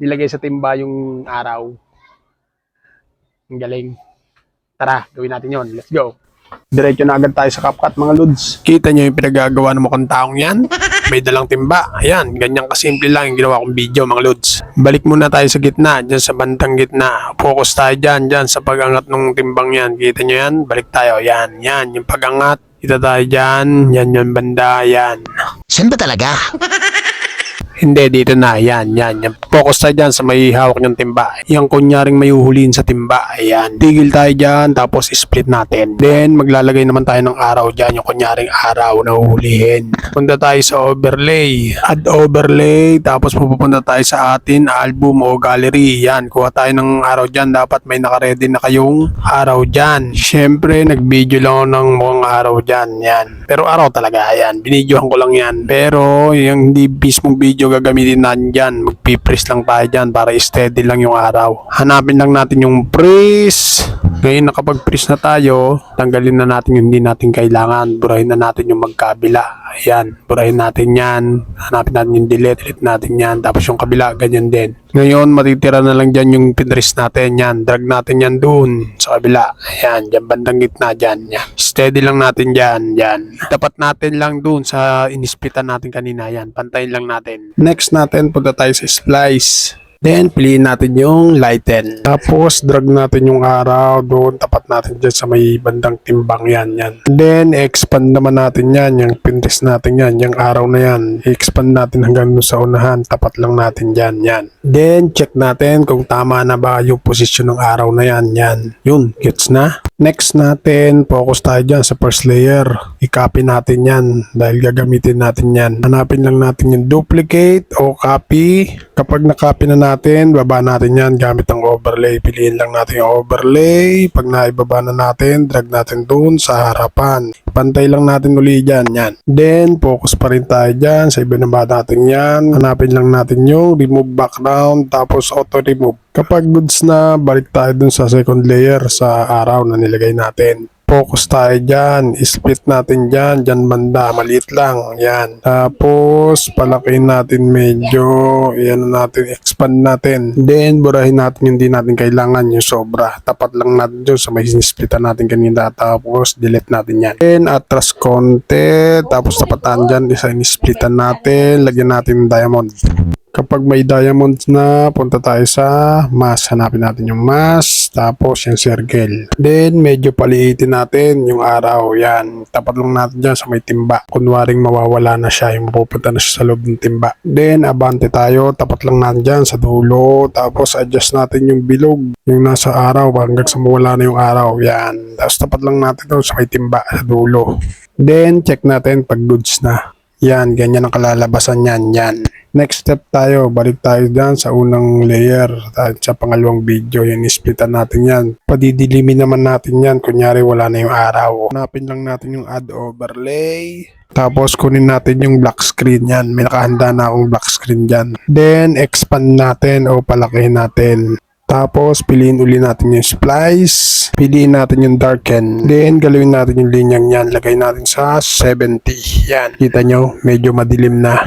Nilagay sa timba yung araw. Ang galing. Tara, gawin natin yon. Let's go. Diretso na agad tayo sa CapCut mga lods. Kita nyo yung pinagagawa ng mukhang taong yan? May dalang timba. Ayan, ganyan kasimple lang yung ginawa kong video mga lods. Balik muna tayo sa gitna, dyan sa bandang gitna. Focus tayo dyan, dyan sa pagangat ng timbang yan. Kita nyo yan? Balik tayo. Yan, yan, yung pagangat. Kita tayo dyan. Yan, yung banda. Yan. Saan ba talaga? Hindi, dito na. Yan, yan. yan. Focus tayo dyan sa may hawak ng timba. Yung kunyaring may uhulin sa timba. Ayan. Tigil tayo dyan, tapos split natin. Then, maglalagay naman tayo ng araw dyan. Yung kunyaring araw na uhulihin. Punta tayo sa overlay. Add overlay. Tapos pupunta tayo sa atin, album o gallery. Yan. Kuha tayo ng araw dyan. Dapat may nakaredy na kayong araw dyan. Siyempre, nag-video lang ng mukhang araw dyan. Yan. Pero araw talaga. Yan. Binidyohan ko lang yan. Pero, yung hindi mismong video gagamitin natin dyan. Magpipress lang tayo dyan para steady lang yung araw. Hanapin lang natin yung press. Ngayon nakapag-press na tayo, tanggalin na natin yung hindi natin kailangan. Burahin na natin yung magkabila. Ayan, burahin natin yan. Hanapin natin yung delete, delete natin yan. Tapos yung kabila, ganyan din. Ngayon, matitira na lang dyan yung pinress natin. Yan, drag natin yan dun sa kabila. Ayan, dyan bandang gitna dyan. Yan. Steady lang natin dyan. Yan. Tapat natin lang dun sa inispitan natin kanina. Yan, pantayin lang natin. Next natin, punta tayo sa splice. Then, piliin natin yung lighten. Tapos, drag natin yung araw doon. Tapat natin dyan sa may bandang timbang yan. yan. Then, expand naman natin yan. Yung pinterest natin yan. Yung araw na yan. I-expand natin hanggang doon sa unahan. Tapat lang natin dyan. Yan. Then, check natin kung tama na ba yung posisyon ng araw na yan. Yan. Yun. Gets na? Next natin, focus tayo dyan sa first layer. I-copy natin yan dahil gagamitin natin yan. Hanapin lang natin yung duplicate o copy. Kapag na-copy na natin, baba natin yan gamit ang overlay. Piliin lang natin yung overlay. Pag naibaba na natin, drag natin dun sa harapan. Pantay lang natin uli dyan. Yan. Then, focus pa rin tayo dyan sa ibinaba natin yan. Hanapin lang natin yung remove background tapos auto remove. Kapag goods na, balik tayo dun sa second layer sa araw na nilagay natin. Focus tayo dyan. Split natin dyan. Dyan banda. Maliit lang. Yan. Tapos, palakihin natin medyo. Yan natin. Expand natin. Then, burahin natin yung hindi natin kailangan. Yung sobra. Tapat lang natin dyan sa may splitan natin kanina. Tapos, delete natin yan. Then, atras konti. Tapos, tapatan dyan. Isa splitan natin. Lagyan natin diamond. Kapag may diamonds na, punta tayo sa mask. Hanapin natin yung mask, tapos yung circle. Then, medyo paliitin natin yung araw. Yan. Tapat lang natin dyan sa may timba. Kunwaring mawawala na siya, yung mapupunta na siya sa loob ng timba. Then, abante tayo. Tapat lang natin dyan sa dulo. Tapos, adjust natin yung bilog. Yung nasa araw, hanggang sa mawala na yung araw. Yan. Tapos, tapat lang natin doon sa may timba, sa dulo. Then, check natin pag goods na. Yan, ganyan ang kalalabasan yan, yan. Next step tayo, balik tayo dyan sa unang layer at sa pangalawang video, yung isplitan natin yan. Padidilimin naman natin yan, kunyari wala na yung araw. Hanapin lang natin yung add overlay. Tapos kunin natin yung black screen yan. May nakahanda na akong black screen dyan. Then expand natin o palakihin natin. Tapos, piliin uli natin yung splice. Piliin natin yung darken. Then, galawin natin yung linyang yan. Lagay natin sa 70. Yan. Kita nyo, medyo madilim na.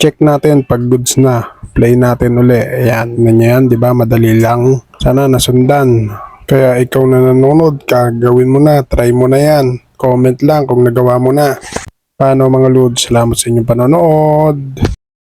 Check natin pag goods na. Play natin uli. Ayan. Ganyan, di ba? Madali lang. Sana nasundan. Kaya ikaw na nanonood, kagawin mo na. Try mo na yan. Comment lang kung nagawa mo na. Paano mga lods? Salamat sa inyong panonood.